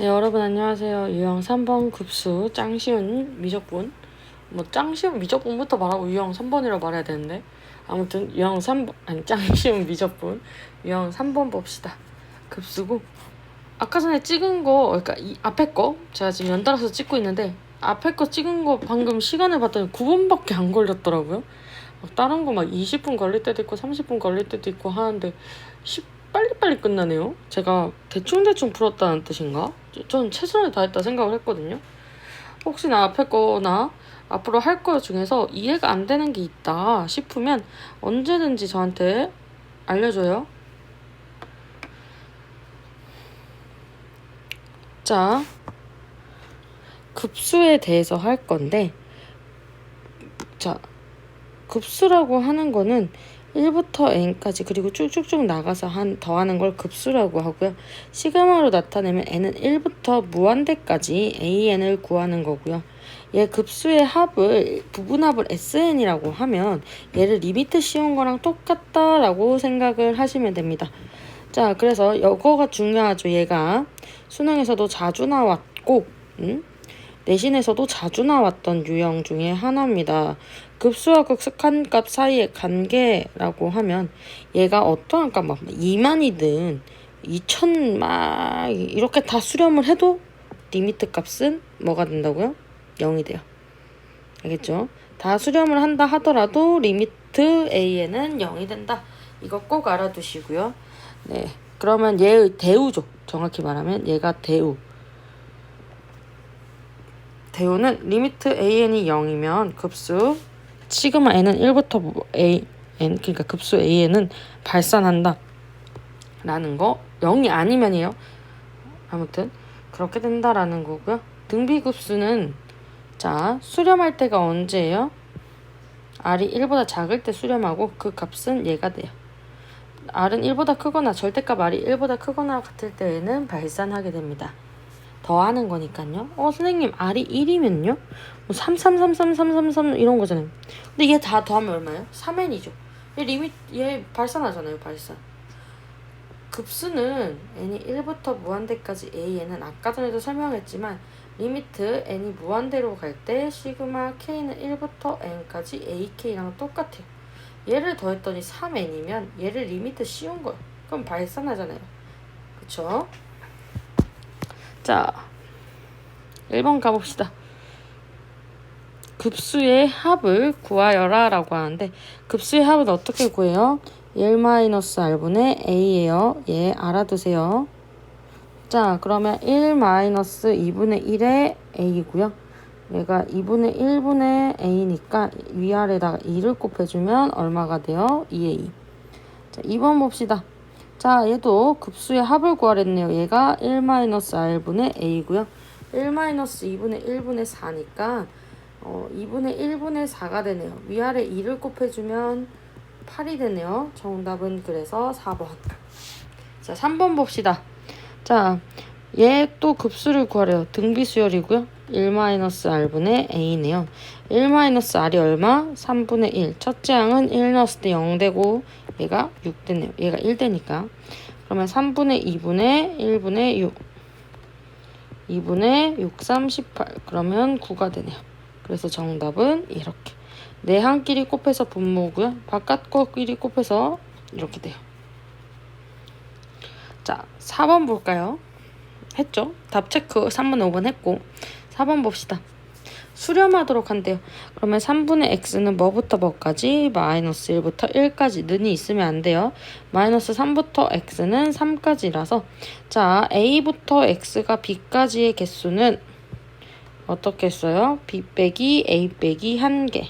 네, 여러분 안녕하세요. 유형 3번 급수 짱 쉬운 미적분. 뭐짱 쉬운 미적분부터 말하고 유형 3번이라고 말해야 되는데. 아무튼 유형 3번 아니 짱 쉬운 미적분. 유형 3번 봅시다. 급수고 아까 전에 찍은 거 그러니까 이 앞에 거 제가 지금 연달아서 찍고 있는데 앞에 거 찍은 거 방금 시간을 봤더니 9분밖에 안 걸렸더라고요. 막 다른 거 막 20분 걸릴 때도 있고 30분 걸릴 때도 있고 하는데 10 빨리빨리 끝나네요. 제가 대충대충 풀었다는 뜻인가? 저- 전 최선을 다했다 생각을 했거든요. 혹시나 앞에 거나 앞으로 할 거 중에서 이해가 안 되는 게 있다 싶으면 언제든지 저한테 알려줘요. 자, 급수에 대해서 할 건데, 자, 급수라고 하는 거는 1부터 n까지 그리고 쭉쭉쭉 나가서 한 더하는 걸 급수라고 하고요. 시그마로 나타내면 n은 1부터 무한대까지 an을 구하는 거고요. 얘 급수의 합을 부분합을 sn이라고 하면 얘를 리미트 씌운 거랑 똑같다라고 생각을 하시면 됩니다. 자, 그래서 이거가 중요하죠. 얘가 수능에서도 자주 나왔고, 음? 내신에서도 자주 나왔던 유형 중에 하나입니다. 급수와 극습한 값 사이의 관계라고 하면 얘가 어떠한 값, 막 2만이든 2천 막 이렇게 다 수렴을 해도 리미트 값은 뭐가 된다고요? 0이 돼요. 알겠죠? 다 수렴을 한다 하더라도 리미트 a에는 0이 된다. 이거 꼭 알아두시고요. 네. 그러면 얘의 대우죠. 정확히 말하면 얘가 대우. 대우는 리미트 an이 0이면 급수 시그마 n은 1부터 뭐 a n 그러니까 급수 an은 발산한다. 라는 거 0이 아니면이에요. 아무튼 그렇게 된다라는 거고요. 등비급수는 자 수렴할 때가 언제예요? r이 1보다 작을 때 수렴하고 그 값은 얘가 돼요. r은 1보다 크거나 절대값 r이 1보다 크거나 같을 때에는 발산하게 됩니다. 더 하는 거니까요. 어 선생님 r이 1이면요? 뭐 3, 3, 3, 3, 3, 3, 3 이런 거잖아요. 근데 얘 다 더하면 얼마예요? 3n이죠. 얘 리밋 얘 발산하잖아요. 발산. 급수는 n이 1부터 무한대까지 a는 아까 전에도 설명했지만 리미트 n이 무한대로 갈 때 시그마 k는 1부터 n까지 ak랑 똑같아요. 얘를 더했더니 3n이면 얘를 리미트 씌운 거예요. 그럼 발산하잖아요. 그쵸? 자, 1번 가봅시다. 급수의 합을 구하여라 라고 하는데 급수의 합은 어떻게 구해요? 1-r분의 a예요. 얘 알아두세요. 자, 그러면 1-2분의 1의 a고요. 얘가 2분의 1분의 a니까 위아래다가 2를 곱해주면 얼마가 돼요? 2a. 자, 2번 봅시다. 자, 얘도 급수의 합을 구하랬네요. 얘가 1-r분의 a고요. 1-2분의 1분의 4니까 어, 2분의 1분의 4가 되네요. 위아래 2를 곱해주면 8이 되네요. 정답은 그래서 4번. 자, 3번 봅시다. 자, 얘 또 급수를 구하래요. 등비수열이고요. 1-r분의 a네요. 1-r이 얼마? 3분의 1. 첫째 항은 1 넣었을 때 0 되고 얘가 6 되네요. 얘가 1 되니까. 그러면 3분의 2분의 1분의 6. 2분의 6, 38. 그러면 9가 되네요. 그래서 정답은 이렇게. 내항끼리 곱해서 분모고요. 바깥 거끼리 곱해서 이렇게 돼요. 자, 4번 볼까요? 했죠? 답 체크 3번, 5번 했고 4번 봅시다. 수렴하도록 한대요. 그러면 3분의 x는 뭐부터 뭐까지? 마이너스 1부터 1까지 는이 있으면 안 돼요. 마이너스 3부터 x는 3까지라서 자 a부터 x가 b까지의 개수는 어떻게 써요? b 빼기 a 빼기 1개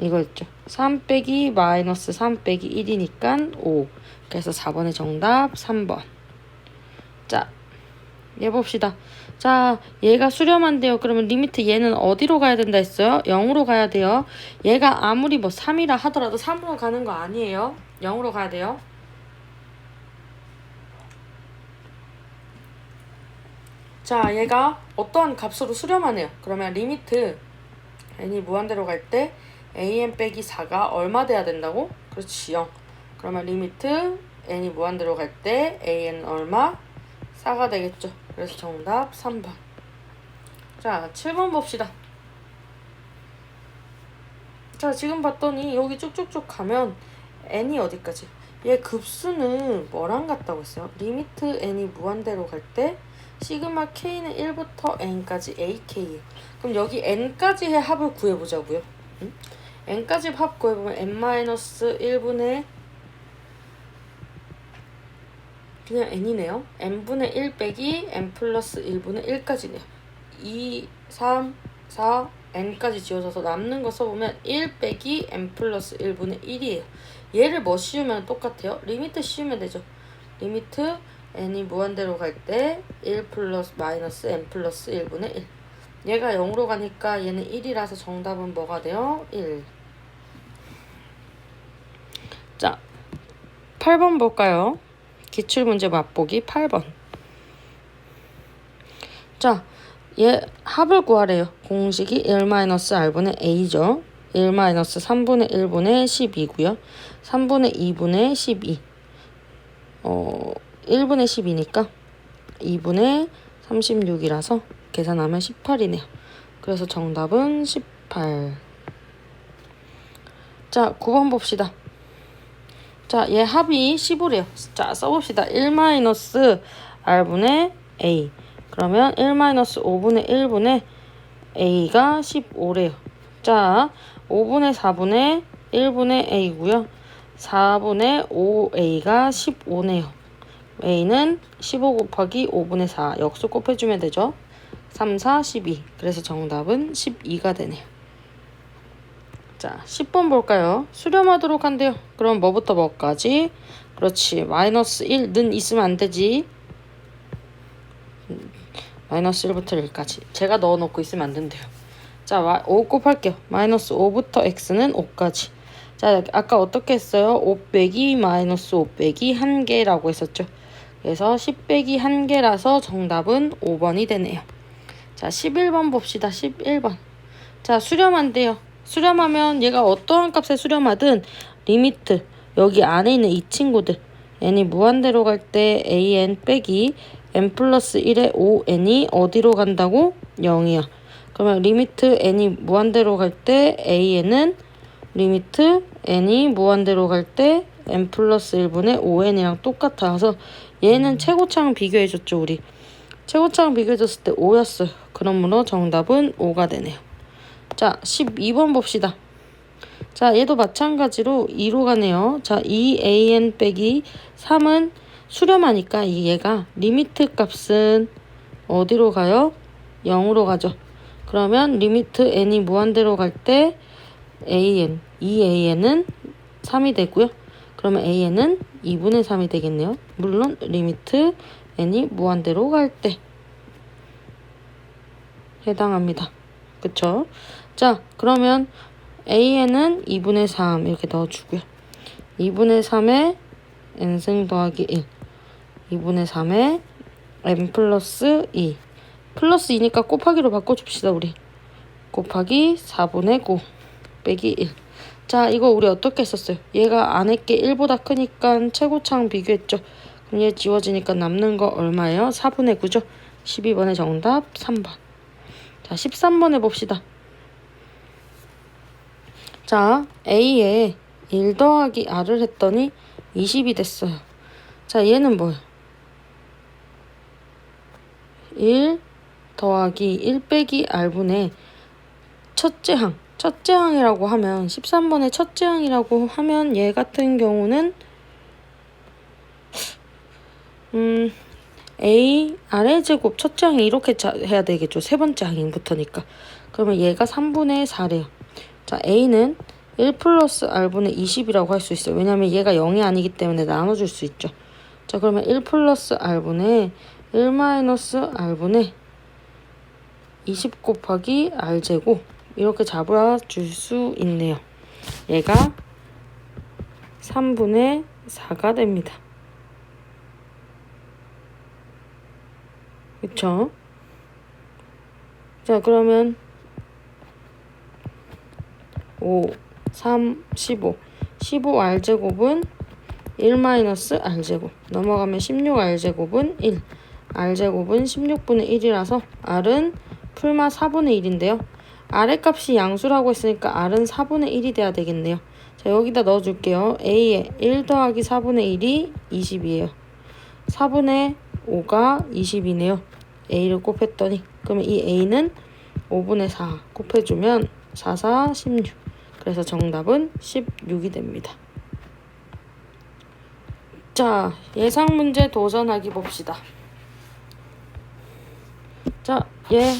이거 있죠. 3 빼기 마이너스 3 빼기 1이니까 5 그래서 4번의 정답 3번 자 얘 봅시다. 자, 얘가 수렴한대요. 그러면 리미트 얘는 어디로 가야 된다 했어요? 0으로 가야 돼요. 얘가 아무리 뭐 3이라 하더라도 3으로 가는 거 아니에요. 0으로 가야 돼요. 자, 얘가 어떠한 값으로 수렴하네요. 그러면 리미트 n이 무한대로 갈 때 an 빼기 4가 얼마 돼야 된다고? 그렇지, 0. 그러면 리미트 n이 무한대로 갈 때 an은 얼마? 4가 되겠죠. 그래서 정답 3번. 자, 7번 봅시다. 자, 지금 봤더니 여기 쭉쭉쭉 가면 n이 어디까지? 얘 급수는 뭐랑 같다고 했어요? 리미트 n이 무한대로 갈 때 시그마 k는 1부터 n까지 ak예요. 그럼 여기 n까지의 합을 구해보자고요. 응? n까지 합 구해보면 n-1분의 그냥 n이네요. n분의 1 빼기 n 플러스 1분의 1까지네요. 2, 3, 4, n까지 지워져서 남는 거 써보면 1 빼기 n 플러스 1분의 1이에요. 얘를 뭐 씌우면 똑같아요? 리미트 씌우면 되죠. 리미트 n이 무한대로 갈 때 1 플러스 마이너스 n 플러스 1분의 1. 얘가 0으로 가니까 얘는 1이라서 정답은 뭐가 돼요? 1. 자, 8번 볼까요? 기출문제 맛보기 8번. 자, 얘 합을 구하래요. 공식이 1-r분의 a죠. 1-3분의 1분의 12고요. 3분의 2분의 12. 어, 1분의 12니까 2분의 36이라서 계산하면 18이네요. 그래서 정답은 18. 자, 9번 봅시다. 자, 얘 합이 15래요. 자, 써봅시다. 1-r분의 a. 그러면 1-5분의 1분의 a가 15래요. 자, 5분의 4분의 1분의 a고요. 4분의 5a가 15네요. a는 15 곱하기 5분의 4 역수 곱해주면 되죠. 3, 4, 12. 그래서 정답은 12가 되네요. 자, 10번 볼까요? 수렴하도록 한대요. 그럼 뭐부터 뭐까지? 그렇지. 마이너스 1 는 있으면 안 되지. 음, 마이너스 1부터 1까지. 제가 넣어놓고 있으면 안 된대요. 자, 5 곱할게요. 마이너스 5부터 x는 5까지. 자, 아까 어떻게 했어요? 5 빼기 마이너스 5 빼기 1개라고 했었죠. 그래서 10 빼기 1개라서 정답은 5번이 되네요. 자, 11번 봅시다. 11번. 자, 수렴한대요. 수렴하면 얘가 어떠한 값에 수렴하든 리미트 여기 안에 있는 이 친구들 n이 무한대로 갈 때 an 빼기 n 플러스 1의 5n이 어디로 간다고? 0이야. 그러면 리미트 n이 무한대로 갈 때 an은 리미트 n이 무한대로 갈 때 n 플러스 1분의 5n이랑 똑같아서 얘는 최고차랑 비교해줬죠 우리. 최고차랑 비교해줬을 때 5였어요. 그러므로 정답은 5가 되네요. 자, 12번 봅시다. 자, 얘도 마찬가지로 2로 가네요. 자, 2an 빼기 3은 수렴하니까 이 얘가 리미트 값은 어디로 가요? 0으로 가죠. 그러면 리미트 n이 무한대로 갈 때 an, 2an은 3이 되고요. 그러면 an은 2분의 3이 되겠네요. 물론 리미트 n이 무한대로 갈 때 해당합니다. 그쵸? 자, 그러면 an은 2분의 3 이렇게 넣어주고요. 2분의 3에 n승 더하기 1 2분의 3에 n 플러스 2 플러스 2니까 곱하기로 바꿔줍시다 우리 곱하기 4분의 9 빼기 1 자, 이거 우리 어떻게 했었어요? 얘가 안에 게 1보다 크니까 최고차랑 비교했죠. 그럼 얘 지워지니까 남는 거 얼마예요? 4분의 9죠? 12번의 정답 3번. 자, 13번 해봅시다. 자, A에 1 더하기 R을 했더니 20이 됐어요. 자, 얘는 뭐예요? 1 더하기 1 빼기 R분의 첫째 항. 첫째 항이라고 하면 13번의 첫째 항이라고 하면 얘 같은 경우는 음 A 아래 제곱 첫째 항이 이렇게 자, 해야 되겠죠. 세 번째 항인부터니까. 그러면 얘가 3분의 4래요. 자, A는 1 플러스 R분의 20이라고 할 수 있어요. 왜냐면 얘가 0이 아니기 때문에 나눠줄 수 있죠. 자, 그러면 1 플러스 R분의 1 마이너스 R분의 20 곱하기 R제곱 이렇게 잡아줄 수 있네요. 얘가 3분의 4가 됩니다. 그쵸? 자, 그러면 5, 3, 15. 15r제곱은 1 마이너스 r제곱. 넘어가면 16r제곱은 1. r제곱은 16분의 1이라서 r은 풀마 4분의 1인데요. r의 값이 양수라고 했으니까 r은 4분의 1이 돼야 되겠네요. 자 여기다 넣어줄게요. a에 1 더하기 4분의 1이 20이에요. 4분의 5가 20이네요. a를 곱했더니 그러면 이 a는 5분의 4 곱해주면 4, 4, 16 그래서 정답은 16이 됩니다. 자, 예상 문제 도전하기 봅시다. 자, 얘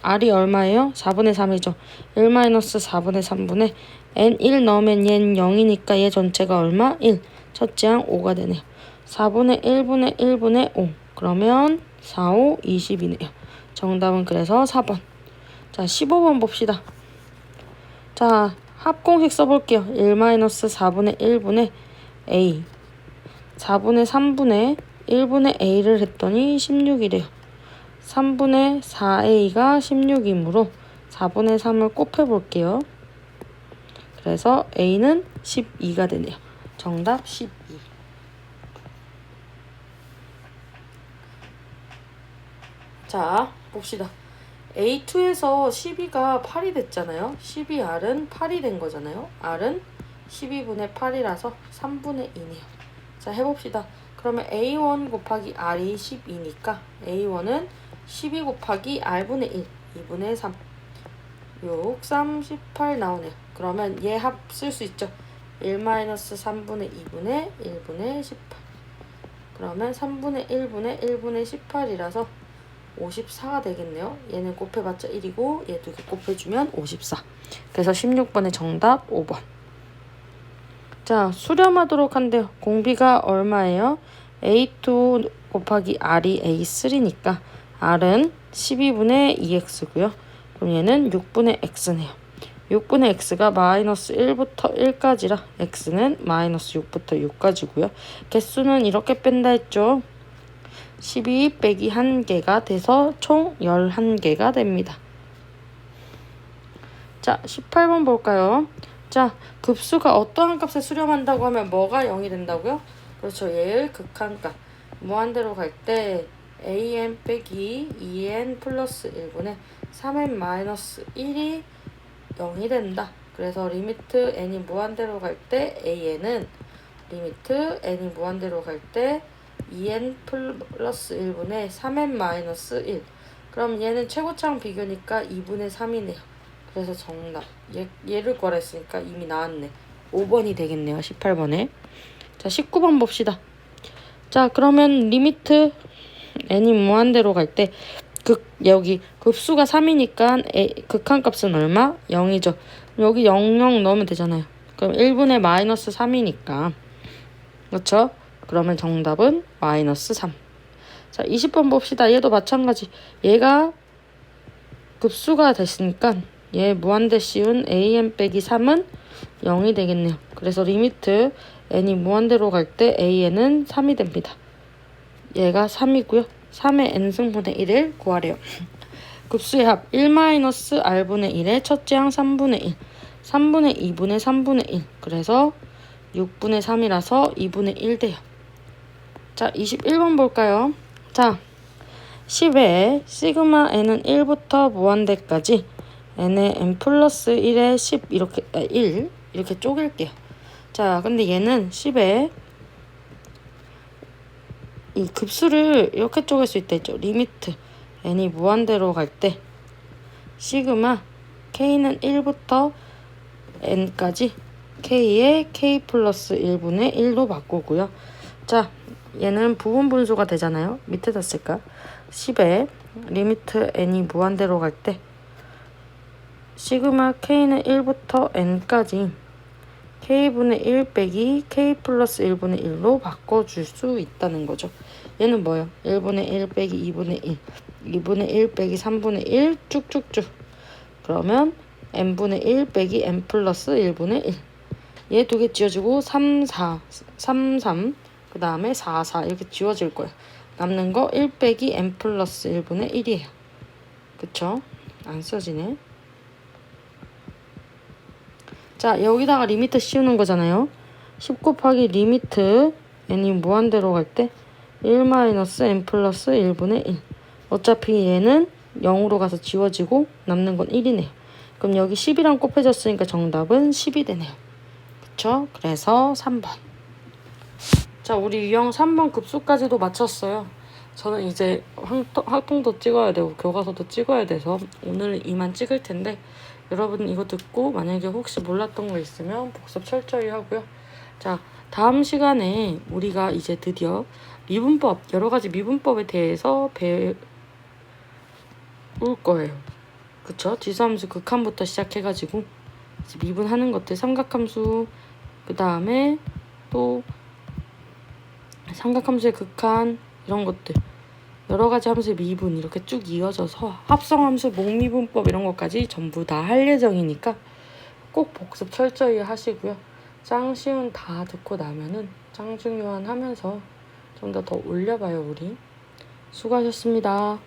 R이 얼마예요? 4분의 3이죠. 1-4분의 3분의 N1 넣으면 얘는 0이니까 얘 전체가 얼마? 1. 첫째 항 5가 되네요. 4분의 1분의 1분의 5. 그러면 4, 5, 20이네요. 정답은 그래서 4번. 자, 15번 봅시다. 자, 합공식 써볼게요. 1-4분의 1분의 A 4분의 3분의 1분의 A를 했더니 16이래요. 3분의 4A가 16이므로 4분의 3을 곱해볼게요. 그래서 A는 12가 되네요. 정답 12. 자, 봅시다. A2에서 12가 8이 됐잖아요. 12R은 8이 된 거잖아요. R은 12분의 8이라서 3분의 2네요. 자, 해봅시다. 그러면 A1 곱하기 R이 12니까 A1은 12 곱하기 R분의 1, 2분의 3. 6, 3, 18 나오네요. 그러면 얘 합 쓸 수 있죠. 1-3분의 2분의 1분의 18. 그러면 3분의 1분의 1분의 18이라서 54가 되겠네요. 얘는 곱해봤자 1이고 얘 두 개 곱해주면 54. 그래서 16번의 정답 5번. 자, 수렴하도록 한대요. 공비가 얼마예요? A2 곱하기 R이 A3니까 R은 12분의 2X고요. 그럼 얘는 6분의 X네요. 6분의 X가 마이너스 1부터 1까지라 X는 마이너스 6부터 6까지고요. 개수는 이렇게 뺀다 했죠. 12 빼기 1개가 돼서 총 11개가 됩니다. 자, 18번 볼까요? 자, 급수가 어떠한 값에 수렴한다고 하면 뭐가 0이 된다고요? 그렇죠. 얘의 극한값. 무한대로 갈 때 an 빼기 2n 플러스 1분의 3n 마이너스 1이 0이 된다. 그래서 리미트 n이 무한대로 갈 때 an은 리미트 n이 무한대로 갈때 2n 플러스 1분의 3n 마이너스 1 그럼 얘는 최고차항 비교니까 2분의 3이네요. 그래서 정답. 얘, 얘를 구하랬으니까 이미 나왔네. 5번이 되겠네요. 18번에. 자, 19번 봅시다. 자, 그러면 리미트 n이 무한대로 갈 때 극, 여기 급수가 3이니까 에, 극한값은 얼마? 0이죠. 여기 0, 0 넣으면 되잖아요. 그럼 1분의 마이너스 3이니까. 그렇죠? 그러면 정답은 마이너스 3. 자, 20번 봅시다. 얘도 마찬가지. 얘가 급수가 됐으니까 얘 무한대 씌운 an 빼기 3은 0이 되겠네요. 그래서 리미트 n이 무한대로 갈 때 an은 3이 됩니다. 얘가 3이고요. 3의 n승분의 1을 구하래요. 급수의 합 1-r분의 1의 첫째 항 3분의 1 3분의 2분의 3분의 1 그래서 6분의 3이라서 2분의 1 돼요. 자 21번 볼까요? 자 10에 시그마 n은 1부터 무한대까지 n의 n 플러스 1에 10 이렇게 아, 1 이렇게 쪼갤게요. 자 근데 얘는 10에 이 급수를 이렇게 쪼갤 수 있다 했죠. 리미트 n이 무한대로 갈 때 시그마 k는 1부터 n까지 k에 k 플러스 1분의 1로 바꾸고요. 자 얘는 부분 분수가 되잖아요. 밑에다 쓸까? 10에 리미트 n이 무한대로 갈 때 시그마 k는 1부터 n까지 k분의 1 빼기 k 플러스 1분의 1로 바꿔줄 수 있다는 거죠. 얘는 뭐예요? 1분의 1 빼기 2분의 1, 2분의 1 빼기 3분의 1 쭉쭉쭉. 그러면 n분의 1 빼기 n 플러스 1분의 1. 얘 두 개 지워주고 3, 4, 3, 3, 그 다음에 4, 4 이렇게 지워질 거예요. 남는 거 1 빼기 n 플러스 1분의 1이에요. 그쵸? 안 써지네. 자 여기다가 리미트 씌우는 거잖아요 10 곱하기 리미트 n이 무한대로 갈 때 1-n 플러스 1분의 1 어차피 얘는 0으로 가서 지워지고 남는 건 1이네요. 그럼 여기 10이랑 곱해졌으니까 정답은 10이 되네요. 그쵸? 그래서 3번. 자, 우리 유형 3번 급수까지도 마쳤어요. 저는 이제 학통, 학통도 찍어야 되고 교과서도 찍어야 돼서 오늘 이만 찍을 텐데 여러분 이거 듣고 만약에 혹시 몰랐던 거 있으면 복습 철저히 하고요. 자, 다음 시간에 우리가 이제 드디어 미분법, 여러 가지 미분법에 대해서 배울 거예요. 그쵸? 지수함수 극한부터 시작해가지고 미분하는 것들, 삼각함수, 그 다음에 또 삼각함수의 극한 이런 것들 여러 가지 함수의 미분 이렇게 쭉 이어져서 합성함수 목미분법 이런 것까지 전부 다 할 예정이니까 꼭 복습 철저히 하시고요. 짱 쉬운 다 듣고 나면은 짱 중요한 하면서 좀 더더 올려봐요 우리. 수고하셨습니다.